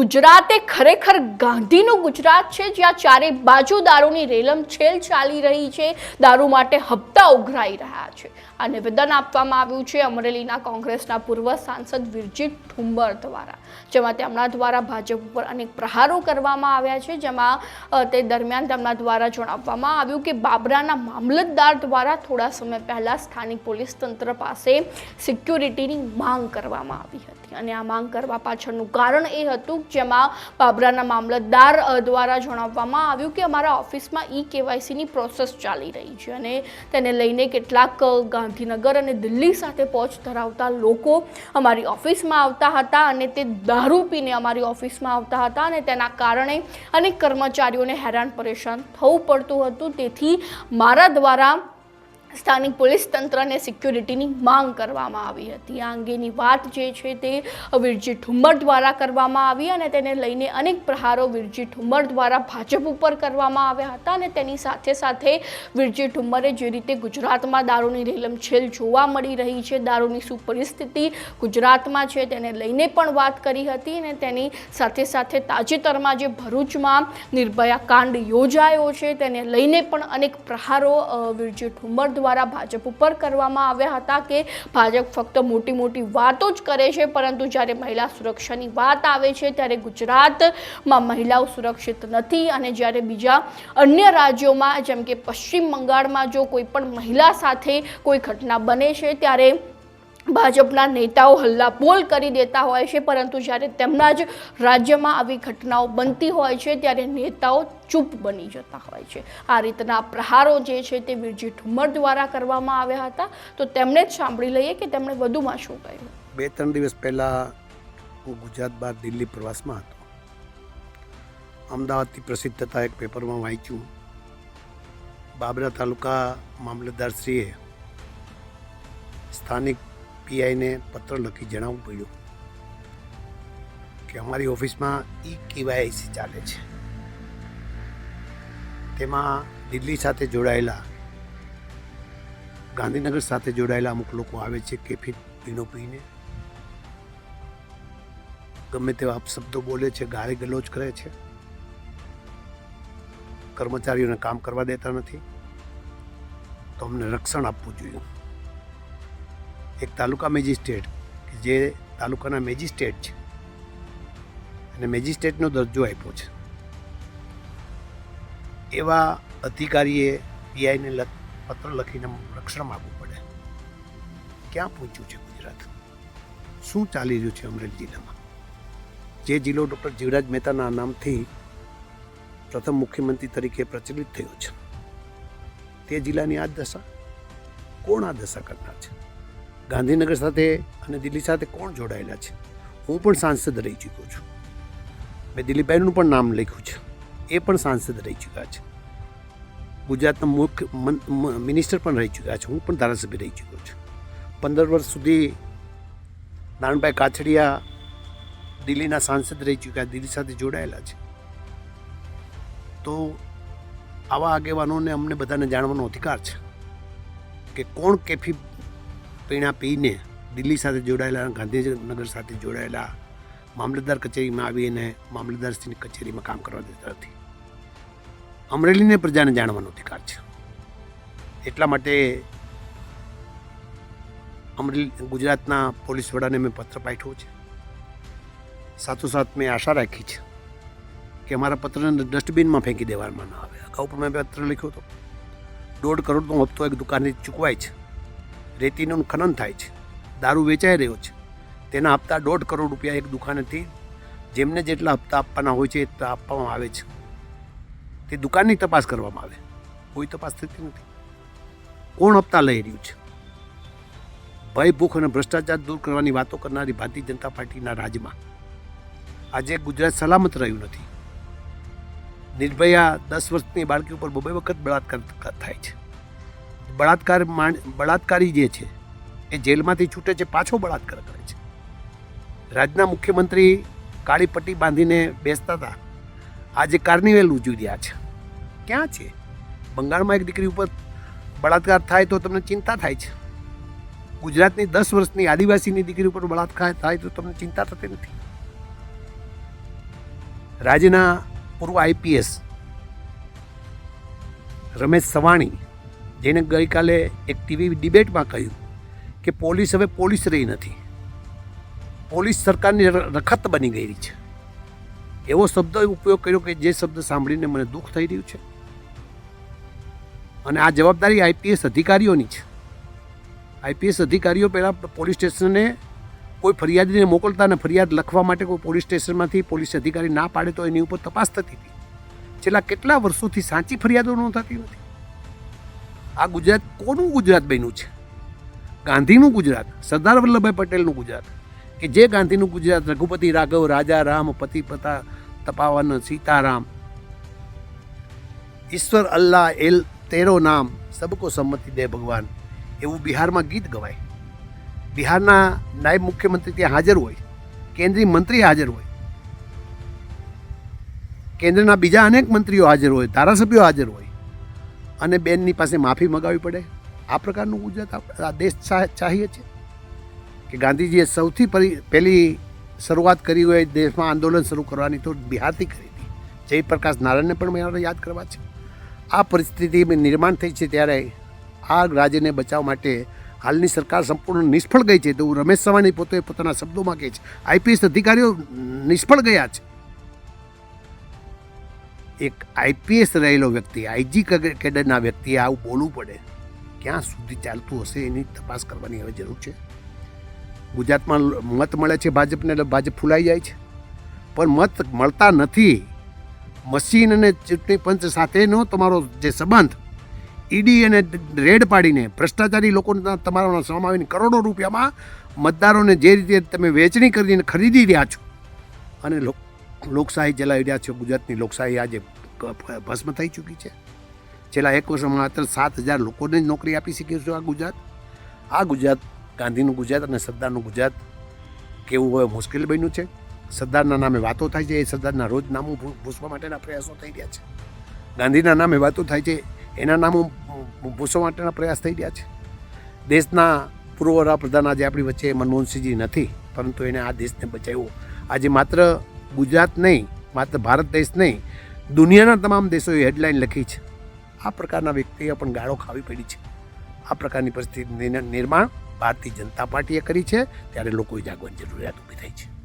ગુજરાતે ખરેખર ગાંધીનું ગુજરાત છે, જ્યાં ચારે બાજુ દારૂની રેલમ છેલ ચાલી રહી છે, દારૂ માટે હપ્તા ઉઘરાઈ રહ્યા છે. આ નિવેદન આપવામાં આવ્યું છે અમરેલીના કોંગ્રેસના પૂર્વ સાંસદ વિરજીત ઠુંબર દ્વારા, જેમાં તેમના દ્વારા ભાજપ ઉપર અનેક પ્રહારો કરવામાં આવ્યા છે, જેમાં તે દરમિયાન તેમના દ્વારા જણાવવામાં આવ્યું કે બાબરાના મામલતદાર દ્વારા થોડા સમય પહેલાં સ્થાનિક પોલીસ તંત્ર પાસે સિક્યુરિટીની માંગ કરવામાં આવી હતી. અને આ માંગ કરવા પાછળનું કારણ એ હતું જેમાં બાબરાના મામલતદાર દ્વારા જણાવવામાં આવ્યું કે અમારા ઓફિસમાં ઈ કેવાયસીની પ્રોસેસ ચાલી રહી છે અને તેને લઈને કેટલાક ગાંધીનગર અને દિલ્હી સાથે પહોંચ ધરાવતા લોકો અમારી ઓફિસમાં આવતા હતા અને તે દારૂ પીને અમારી ઓફિસમાં આવતા હતા અને તેના કારણે અનેક કર્મચારીઓને હેરાન પરેશાન થવું પડતું હતું. તેથી મારા દ્વારા સ્થાનિક પોલીસ તંત્રને સિક્યુરિટીની માંગ કરવામાં આવી હતી. આ અંગેની વાત જે છે તે વિરજી ઠુમ્મર દ્વારા કરવામાં આવી અને તેને લઈને અનેક પ્રહારો વિરજી ઠુમ્મર દ્વારા ભાજપ ઉપર કરવામાં આવ્યા હતા અને તેની સાથે સાથે વિરજી ઠુમ્મરે જે રીતે ગુજરાતમાં દારૂની રેલમછેલ જોવા મળી રહી છે, દારૂની શું પરિસ્થિતિ ગુજરાતમાં છે તેને લઈને પણ વાત કરી હતી અને તેની સાથે સાથે તાજેતરમાં જે ભરૂચમાં નિર્ભયા કાંડ યોજાયો છે તેને લઈને પણ અનેક પ્રહારો વિરજી ઠુમ્મર દ્વારા ભાજપ ઉપર કરવામાં આવ્યા હતા કે ભાજપ ફક્ત મોટી મોટી વાતો જ કરે છે, પરંતુ જ્યારે મહિલા સુરક્ષાની વાત આવે છે, ત્યારે ગુજરાતમાં મહિલાઓ સુરક્ષિત નથી અને જ્યારે બીજા અન્ય રાજ્યોમાં, જેમ કે પશ્ચિમ બંગાળમાં, જો કોઈ પણ મહિલા સાથે કોઈ ઘટના બને છે, ત્યારે ભાજપના નેતાઓ હલ્લાબોલ કરી દેતા હોય છે, પરંતુ જ્યારે તેમના જ રાજ્યમાં આવી ઘટનાઓ બનતી હોય છે, ત્યારે નેતાઓ ચૂપ બની જતા હોય છે. આ રીતના પ્રહારો જે છે તે વિરજી ઠુમર દ્વારા કરવામાં આવ્યા હતા. તો તેમણે જ સાંભળી લઈએ કે તેમણે વધુમાં શું કહ્યું. બે ત્રણ દિવસ પહેલાં હું ગુજરાત બહાર દિલ્હી પ્રવાસમાં હતો. અમદાવાદથી પ્રસિદ્ધ થતા એક પેપરમાં વાંચ્યું, બાબરા તાલુકા મામલતદારશ્રીએ સ્થાનિક પીઆઈને પત્ર લખી જણાવવું પડ્યું કે અમારી ઓફિસમાં ઈ કેવાયસી ચાલે છે. તેમાં દિલ્હી સાથે જોડાયેલા, ગાંધીનગર સાથે જોડાયેલા અમુક લોકો આવે છે કેફી પીનો પીને. ગમે તેવા અપશબ્દો બોલે છે, ગાળી ગલોચ કરે છે. કર્મચારીઓને કામ કરવા દેતા નથી. તો અમને રક્ષણ આપવું જોઈએ. એક તાલુકા મેજિસ્ટ્રેટ જે તાલુકાના મેજિસ્ટ્રેટ છે. અને મેજિસ્ટ્રેટનો દરજ્જો આપ્યો છે. એવા અધિકારીએ પીઆઈને પત્ર લખીને રક્ષણ માગવું પડે. ક્યાં પહોંચ્યું છે ગુજરાત? શું ચાલી રહ્યું છે અમરેલી જિલ્લામાં? જે જિલ્લો ડૉક્ટર જીવરાજ મહેતાના નામથી પ્રથમ મુખ્યમંત્રી તરીકે પ્રચલિત થયો છે. તે જિલ્લાની આ દશા કોણ આ દશા કરનાર છે? ગાંધીનગર સાથે અને દિલ્હી સાથે કોણ જોડાયેલા છે? હું પણ સાંસદ રહી ચૂક્યો છું. મેં દિલીપભાઈનું પણ નામ લખ્યું છે. એ પણ સાંસદ રહી ચૂક્યા છે. ગુજરાતના મુખ્ય મન- મિનિસ્ટર પણ રહી ચૂક્યા છે. હું પણ ધારાસભ્ય રહી ચૂક્યો છું. પંદર વર્ષ સુધી નાનભાઈ કાછડિયા દિલ્હીના સાંસદ રહી ચૂક્યા, દિલ્હી સાથે જોડાયેલા છે. તો આવા આગેવાનોને અમને બધાને જાણવાનો અધિકાર છે કે કોણ કેફી પીણા પીને દિલ્હી સાથે જોડાયેલા, ગાંધીનગર સાથે જોડાયેલા મામલતદાર કચેરીમાં આવીને મામલતદારશ્રીની કચેરીમાં કામ કરવા દેતા નથી. અમરેલીને પ્રજાને જાણવાનો અધિકાર છે. એટલા માટે અમરેલી, ગુજરાતના પોલીસ વડાને મેં પત્ર પાઠવ્યો છે. સાથોસાથ મેં આશા રાખી છે કે અમારા પત્રને ડસ્ટબિનમાં ફેંકી દેવામાં ન આવે. અગાઉ પણ મેં પત્ર લખ્યો હતો. દોઢ કરોડનો હપ્તો એક દુકાનથી ચૂકવાય છે. રેતીનું ખનન થાય છે. દારૂ વેચાઈ રહ્યો છે. તેના હપ્તા દોઢ કરોડ રૂપિયા એક દુકાનેથી જેમને જેટલા હપ્તા આપવાના હોય છે એ આપવામાં આવે છે. તે દુકાનની તપાસ કરવામાં આવે. કોઈ તપાસ થતી નથી. કોણ હપ્તા લઈ રહ્યું છે? ભય, ભૂખ અને ભ્રષ્ટાચાર દૂર કરવાની વાતો કરનારી ભારતીય જનતા પાર્ટીના રાજમાં આજે ગુજરાત સલામત રહ્યું નથી. નિર્ભયા દસ વર્ષની બાળકી ઉપર બબે વખત બળાત્કાર થાય છે. બળાત્કાર માણ- બળાત્કારી જે છે, એ જેલમાંથી છૂટે છે, પાછો બળાત્કાર કરે છે. રાજ્યના મુખ્યમંત્રી કાળી પટ્ટી બાંધીને બેસતા હતા. આજે કાર્નિવેલ ઉજવી રહ્યા છે. ક્યાં છે? બંગાળમાં એક દીકરી ઉપર બળાત્કાર થાય તો તમને ચિંતા થાય છે? ગુજરાતની દસ વર્ષની આદિવાસીની દીકરી ઉપર બળાત્કાર થાય તો તમને ચિંતા થતી નથી? રાજ્યના પૂર્વ આઈપીએસ રમેશ સવાણી જેને ગઈકાલે એક ટીવી ડિબેટમાં કહ્યું કે પોલીસ હવે પોલીસ રહી નથી. પોલીસ સરકારની રખત બની ગઈ છે. એવો શબ્દ ઉપયોગ કર્યો કે જે શબ્દ સાંભળીને મને દુઃખ થઈ રહ્યું છે. અને આ જવાબદારી આઈપીએસ અધિકારીઓની છે. આઈપીએસ અધિકારીઓ પહેલાં પોલીસ સ્ટેશને કોઈ ફરિયાદીને મોકલતા અને ફરિયાદ લખવા માટે કોઈ પોલીસ સ્ટેશનમાંથી પોલીસ અધિકારી ના પાડે તો એની ઉપર તપાસ થતી હતી. છેલ્લા કેટલા વર્ષોથી સાચી ફરિયાદો નોંધાતી નથી. આ ગુજરાત કોનું ગુજરાત બન્યું છે? ગાંધીનું ગુજરાત, સરદાર વલ્લભભાઈ પટેલનું ગુજરાત, કે જે ગાંધીનું ગુજરાત, રઘુપતિ રાઘવ, રાજા રામ, પતિ પતા તપાવન, સીતારામ, ઈશ્વર અલ્લાહ, એલ તેરો નામ, સબકો સંમતિ દે ભગવાન, એવું બિહારમાં ગીત ગવાય. બિહારના નાયબ મુખ્યમંત્રી ત્યાં હાજર હોય, કેન્દ્રીય મંત્રી હાજર હોય, કેન્દ્રના બીજા અનેક મંત્રીઓ હાજર હોય, ધારાસભ્યો હાજર હોય અને બેનની પાસે માફી મગાવવી પડે? આ પ્રકારનું ગુજરાત આ દેશ ચાહીએ છે? કે ગાંધીજીએ સૌથી પહેલી શરૂઆત કરી હોય દેશમાં આંદોલન શરૂ કરવાની તો બિહારથી કરી હતી. જયપ્રકાશ નારાયણને પણ મારે યાદ કરવા છે. આ પરિસ્થિતિ નિર્માણ થઈ છે ત્યારે આ રાજ્યને બચાવ માટે હાલની સરકાર સંપૂર્ણ નિષ્ફળ ગઈ છે. તો રમેશ સવાણી પોતે પોતાના શબ્દોમાં કહે છે. આઈપીએસ અધિકારીઓ નિષ્ફળ ગયા છે. એક આઈપીએસ રહેલો વ્યક્તિ, આઈજી કેડરના વ્યક્તિએ આવું બોલવું પડે, ક્યાં સુધી ચાલતું હશે એની તપાસ કરવાની હવે જરૂર છે. ગુજરાતમાં મત મળે છે ભાજપને, એટલે ભાજપ ફૂલાઈ જાય છે. પણ મત મળતા નથી. મશીન અને ચૂંટણી પંચ સાથેનો તમારો જે સંબંધ, ઈડી અને રેડ પાડીને ભ્રષ્ટાચારી લોકોના તમારા સમાવીને કરોડો રૂપિયામાં મતદારોને જે રીતે તમે વેચણી કરીને ખરીદી રહ્યા છો, અને લોક લોકશાહી ચલાવી રહ્યા છે ગુજરાતની લોકશાહી આજે ભસ્મ થઈ ચૂકી છે. છેલ્લા એક વર્ષમાં માત્ર સાત હજાર લોકોને જ નોકરી આપી શક્યું છે આ ગુજરાત. આ ગુજરાત, ગાંધીનું ગુજરાત અને સરદારનું ગુજરાત કેવું હવે મુશ્કેલ બન્યું છે. સરદારના નામે વાતો થાય છે, એ સરદારના રોજ નામું ભૂસવા માટેના પ્રયાસો થઈ રહ્યા છે. ગાંધીના નામે વાતો થાય છે, એના નામો ભૂસવા માટેના પ્રયાસ થઈ રહ્યા છે. દેશના પૂર્વ વડાપ્રધાન આજે આપણી વચ્ચે મનમોહનસિંહજી નથી, પરંતુ એને આ દેશને બચાવ્યો. આજે માત્ર ગુજરાત નહીં, માત્ર ભારત દેશ નહીં, દુનિયાના તમામ દેશોએ હેડલાઇન લખી છે. આ પ્રકારના વ્યક્તિએ પણ ગાળો ખાવી પડી છે. આ પ્રકારની પરિસ્થિતિનું નિર્માણ ભારતીય જનતા પાર્ટીએ કરી છે, ત્યારે લોકોએ જાગવાની જરૂરિયાત ઊભી થઈ છે.